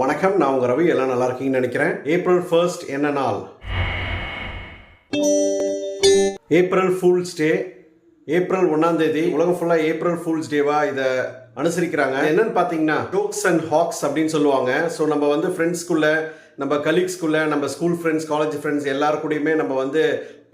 வணக்கம் நான் உங்க ரவி. எல்லாம் நல்லா இருக்கீங்கன்னு நினைக்கிறேன். ஏப்ரல் ஃபர்ஸ்ட் என்ன நாள்? ஏப்ரல் ஃபூல்ஸ் டே ஏப்ரல் ஒன்னாம் தேதி. உலகம் ஃபுல்லா ஏப்ரல் ஃபூல்ஸ் டேவா இதை அனுசரிக்கிறாங்க. என்னன்னு பார்த்தீங்கன்னா டோக்ஸ் அண்ட் ஹாக்ஸ் அப்படின்னு சொல்லுவாங்க. ஸோ நம்ம வந்து ஃப்ரெண்ட்ஸ்குள்ள நம்ம கலீக்ஸ்குள்ளே நம்ம ஸ்கூல் ஃப்ரெண்ட்ஸ் காலேஜ் ஃப்ரெண்ட்ஸ் எல்லாரு நம்ம வந்து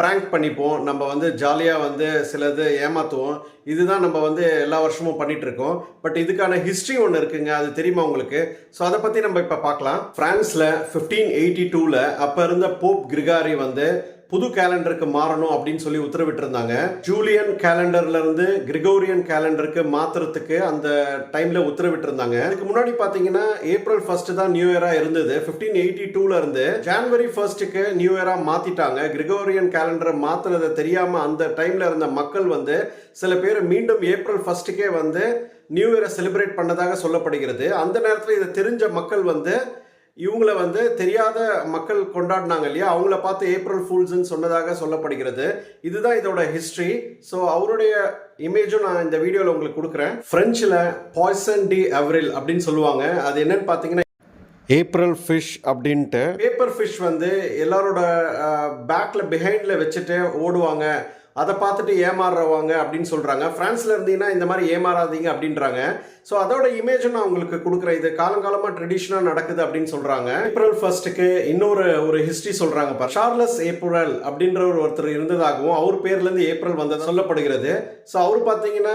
ப்ராங்க் பண்ணிப்போம். நம்ம வந்து ஜாலியாக வந்து சிலது ஏமாற்றுவோம் இதுதான் நம்ம வந்து எல்லா வருஷமும் பண்ணிகிட்ருக்கோம் பட் இதுக்கான ஹிஸ்ட்ரி ஒன்று இருக்குங்க. அது தெரியுமா உங்களுக்கு? ஸோ அதை பற்றி நம்ம இப்போ பார்க்கலாம். ஃப்ரான்ஸில் ஃபிஃப்டீன் எயிட்டி டூவில் அப்போ இருந்த போப் கிரிகாரி வந்து புது கேலண்டருக்கு மாறணும் அப்படின்னு சொல்லி உத்தரவிட்டிருந்தாங்க. ஜூலியன் கேலண்டர்ல இருந்து கிரிகோரியன் கேலண்டருக்கு மாத்துறதுக்கு அந்த டைம்ல உத்தரவிட்டிருந்தாங்க. அதுக்கு முன்னாடி பாத்தீங்கன்னா ஏப்ரல் ஃபர்ஸ்ட் தான் நியூ இயரா இருந்தது. 1582 எயிட்டி டூல இருந்து ஜான்வரி ஃபர்ஸ்ட்டுக்கு நியூ இயரா மாத்திட்டாங்க. கிரிகோரியன் கேலண்டரை மாத்துனதை தெரியாம அந்த டைம்ல இருந்த மக்கள் வந்து சில பேர் மீண்டும் ஏப்ரல் ஃபர்ஸ்ட்டுக்கே வந்து நியூ இயரை செலிப்ரேட் பண்ணதாக சொல்லப்படுகிறது. அந்த நேரத்தில் இதை தெரிஞ்ச மக்கள் வந்து இவங்கள வந்து தெரியாத மக்கள் கொண்டாடினாங்க இல்லையா? அவங்கள பார்த்து ஏப்ரல் ஃபூல்ஸ்ன்னு சொன்னதாக சொல்லப்படுகிறது. இதுதான் இதோட ஹிஸ்ட்ரி ஸோ அவருடைய இமேஜும் நான் இந்த வீடியோவில் உங்களுக்கு கொடுக்குறேன். ஃப்ரெஞ்சில் பாய்சன் டி அவரில் அப்படின்னு சொல்லுவாங்க. அது என்னன்னு பார்த்தீங்கன்னா ஏப்ரல் ஃபிஷ் அப்படின்ட்டு பேப்பர் ஃபிஷ் வந்து எல்லாரோட பேக்கில் பிஹைண்டில் வச்சுட்டு ஓடுவாங்க. அதை பார்த்துட்டு ஏமாறுறவாங்க அப்படின்னு சொல்கிறாங்க ஃப்ரான்ஸில் இருந்தீங்கன்னா இந்த மாதிரி ஏமாறாதீங்க அப்படின்றாங்க. ஸோ அதோட இமேஜும் நான் உங்களுக்கு கொடுக்குறேன். இது காலங்காலமாக ட்ரெடிஷ்னலாக நடக்குது அப்படின்னு சொல்கிறாங்க ஏப்ரல் ஃபர்ஸ்ட்டுக்கு இன்னொரு ஒரு ஹிஸ்ட்ரி சொல்கிறாங்க பார். சார்லஸ் ஏப்ரல் அப்படின்ற ஒரு ஒருத்தர் இருந்ததாகவும் அவர் பேர்லேருந்து ஏப்ரல் வந்தது சொல்லப்படுகிறது. ஸோ அவர் பார்த்தீங்கன்னா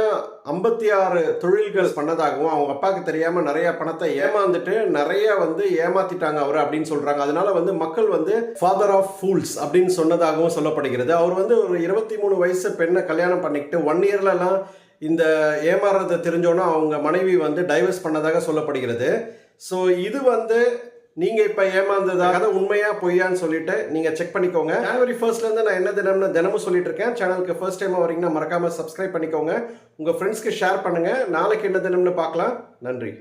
ஐம்பத்தி ஆறு தொழில்கள் பண்ணதாகவும் அவங்க அப்பாவுக்கு தெரியாமல் நிறைய பணத்தை ஏமாந்துட்டு நிறைய வந்து ஏமாத்திட்டாங்க அவர் அப்படின்னு சொல்கிறாங்க அதனால வந்து மக்கள் வந்து ஃபாதர் ஆஃப் ஃபூல்ஸ் அப்படின்னு சொன்னதாகவும் சொல்லப்படுகிறது. அவர் வந்து ஒரு இருபத்தி மூணு மூணு வயசு பெண்ணை கல்யாணம் பண்ணிக்கிட்டு ஒன் இயர்லலாம் இந்த ஏமாறுறதை தெரிஞ்சோன்னா அவங்க மனைவி வந்து டைவர்ஸ் பண்ணதாக சொல்லப்படுகிறது. ஸோ இது வந்து நீங்கள் இப்போ ஏமாந்ததாக உண்மையாக பொய்யான்னு சொல்லிட்டு நீங்கள் செக் பண்ணிக்கோங்க. ஜனவரி ஃபர்ஸ்ட்லேருந்து நான் என்ன தினம்னு தினமும் சொல்லிட்டு இருக்கேன். சேனலுக்கு ஃபர்ஸ்ட் டைம் வரீங்கன்னா மறக்காமல் சப்ஸ்கிரைப் பண்ணிக்கோங்க. உங்கள் ஃப்ரெண்ட்ஸ்க்கு ஷேர் பண்ணுங்கள் நாளைக்கு என்ன தினம்னு பார்க்கலாம். நன்றி.